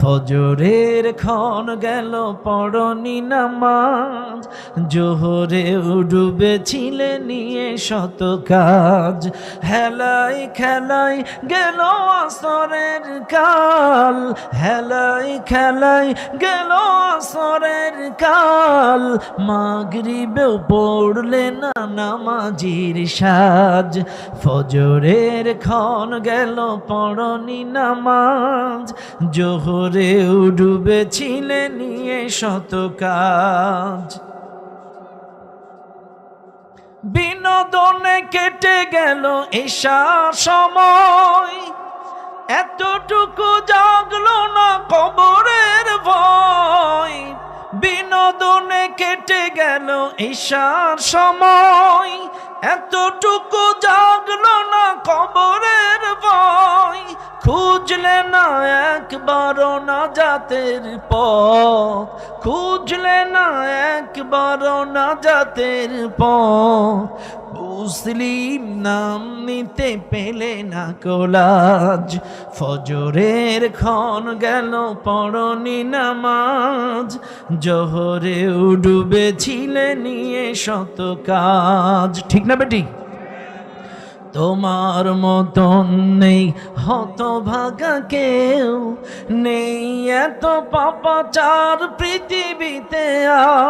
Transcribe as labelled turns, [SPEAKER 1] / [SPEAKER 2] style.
[SPEAKER 1] ফজরের ক্ষণ গেল, পড়নি নামাজ। জোহরে ডুবেছিলে নিয়ে শত কাজ। হেলাই খেলাই গেল আসরের কাল। হেলাই খেলাই গেল আসরের কাল। মাগরিবেও পড়লে না নামাজির সাজ। ফজরের ক্ষণ গেল, পড়নি নামাজ। জোহরেও ডুবেছিলে নিয়ে শত কাজ। বিনোদনে কেটে গেল এসা সময়। এতটুকু জাগলো না কবরের ভয়। বিনোদনে কেটে গেল ঈশার সময়। এতটুকু জাগলো খুঁজলে না একবারও না জাতের পথ। খুঁজলে না একবারও না জাতের পথ। মুসলিম নাম নিতে পেলে না কোলাজ। ফজরের ক্ষণ গেল, পড়নি নামাজ। জহরে ডুবেছিলে নিয়ে শত কাজ। ঠিক না বেটি? তোমার মতন নেই হতভাগা কেউ নেই। এত পাপাচার পৃথিবীতে আর